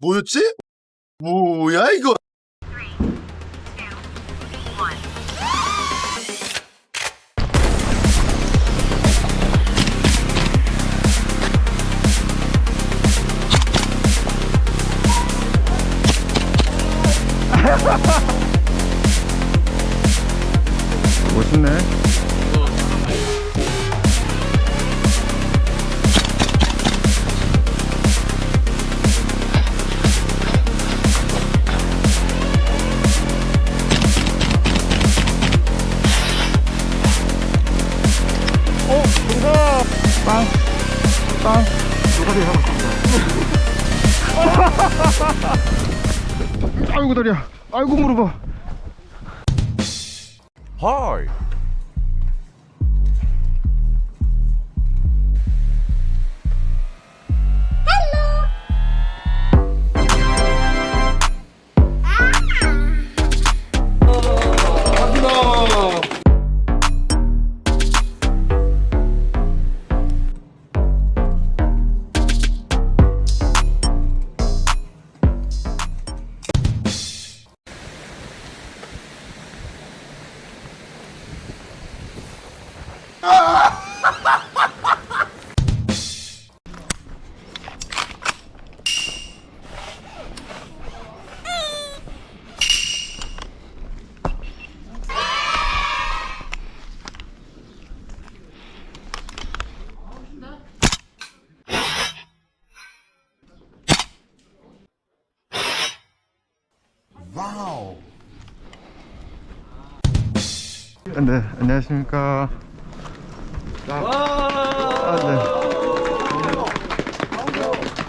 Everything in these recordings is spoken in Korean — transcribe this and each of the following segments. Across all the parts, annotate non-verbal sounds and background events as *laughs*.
뭐였지? 뭐야 이거? 빵! 누가리 하고 아이고 다리야. 아이고 무릎아 네, 안녕하십니까. 아,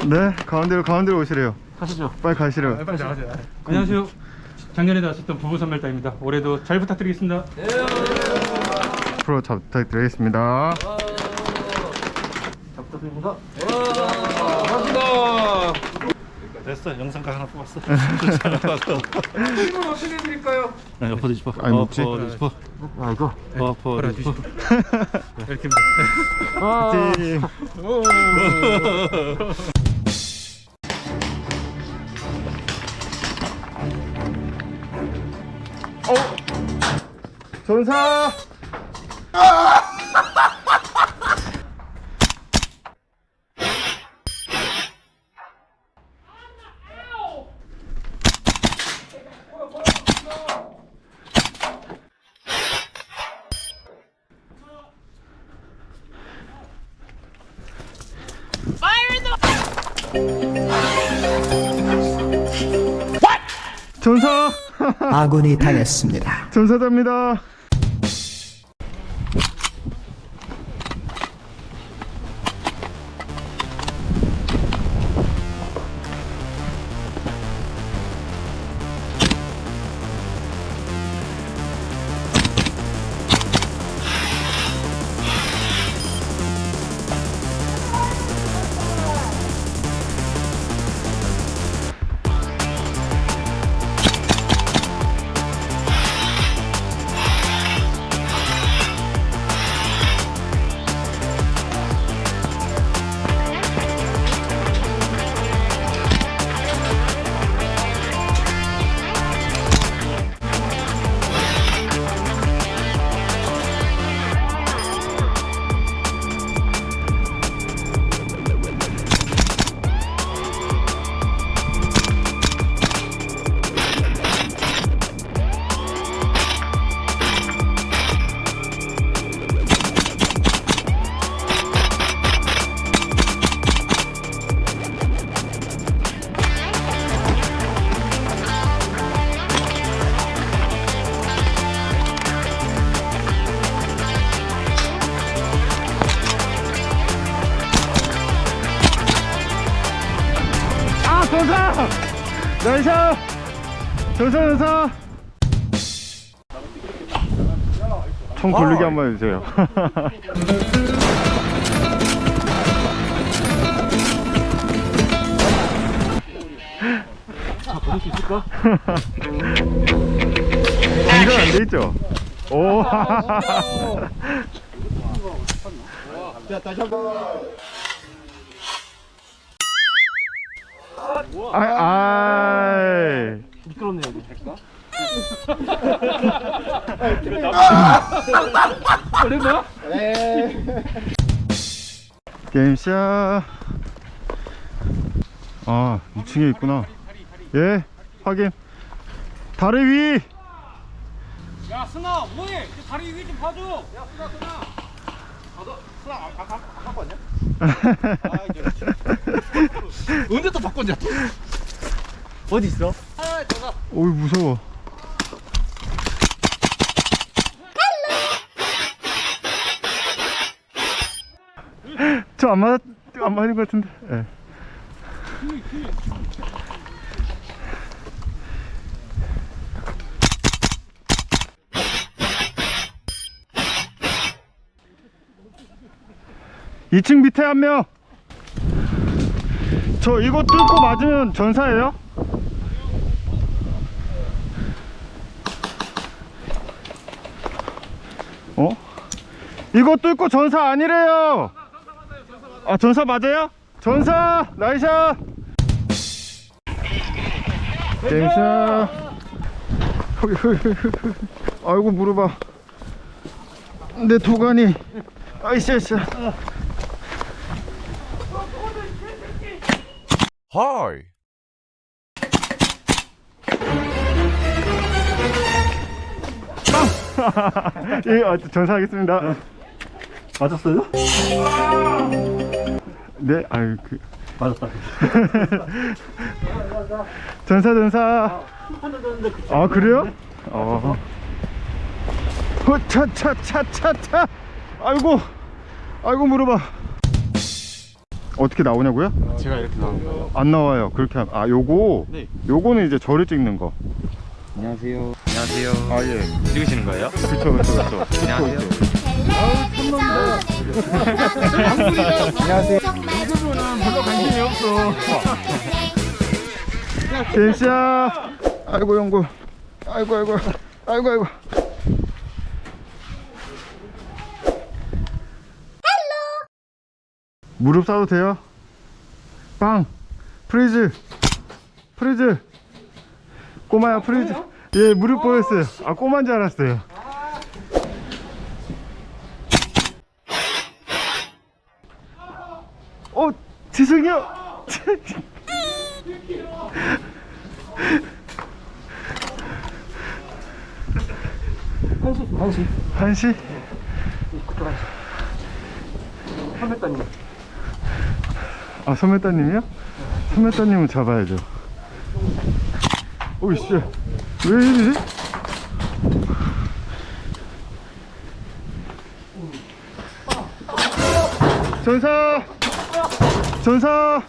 네. 네, 가운데로 가운데로 오시래요. 하시죠. 빨리 가시래요. 안녕하세요. 작년에 나왔었던 부부 선멸단입니다. 올해도 잘 부탁드리겠습니다. 프로 잘 부탁드리겠습니다. 됐어 영상각 하나 뽑았어 이건 어떻게 해드릴까요? 네, 엎어 뒤집어 아니, 먹지? 엎어 뒤집어 아이고. 엎어 뒤집어 이렇게. 어? 전사! 전사! 아군이 당했습니다. 전사답니다. 아, 전사! 나이샤! 전사, 전사! 총 돌리기 한 번 해주세요. 볼수 있을까? 이건 안 돼 있죠? 오. 아, 아, 미끄럽네요 이거 게임샷. 아, 2층에 있구나. 예, 확인. 다리 위. 야 승아 뭐해? 다리 위 좀 봐줘. *laughs* 언제 또 바꿨냐 어디 있어? 어이 무서워. 저 안 맞, 안 맞는 것 같은데. 예. 이층 밑에 한 명. 저 이거 뚫고 맞으면 전사예요? 어? 이거 뚫고 전사 아니래요. 아 전사 맞아요? 전사 나이샷. 허기. 아이고 무릎아. 내 도가니. 아이씨 아이씨. 예, 아, 전사하겠습니다. 맞았어요? 네, 아유 그 맞았다 *laughs* 전사 전사. 아 그래요? 어. 차차차차차. 아이고, 아이고 무릎아. 어떻게 나오냐고요? 제가 이렇게 나온 거예요 안 나와요. 그렇게 하... 아 요거. 네. 요거는 이제 저를 찍는 거. 안녕하세요 안녕하세요 아 예. 찍으시는 거예요? 그쵸 그쵸 그쵸. 안녕하세요 별로 관심이 없어. 젠시야. 아이고 영구. 아이고 아이고. 아이고 아이고. 무릎 싸도 돼요? 빵. 프리즈. 프리즈. 꼬마야 프리즈. 예 무릎 보였어요. 아 꼬마인 줄 알았어요. 어 죄송해요. 한시 한시? 한메따님 아 선배따님이요? 선배따님은 잡아야죠. 오이 씨 왜 이러지? 전사 전사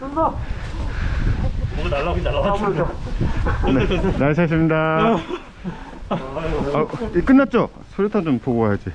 뭐가 날라오긴 날라왔어 네, 잘 쳤습니다. 아, 이 끝났죠? 소리탄 좀 보고 와야지.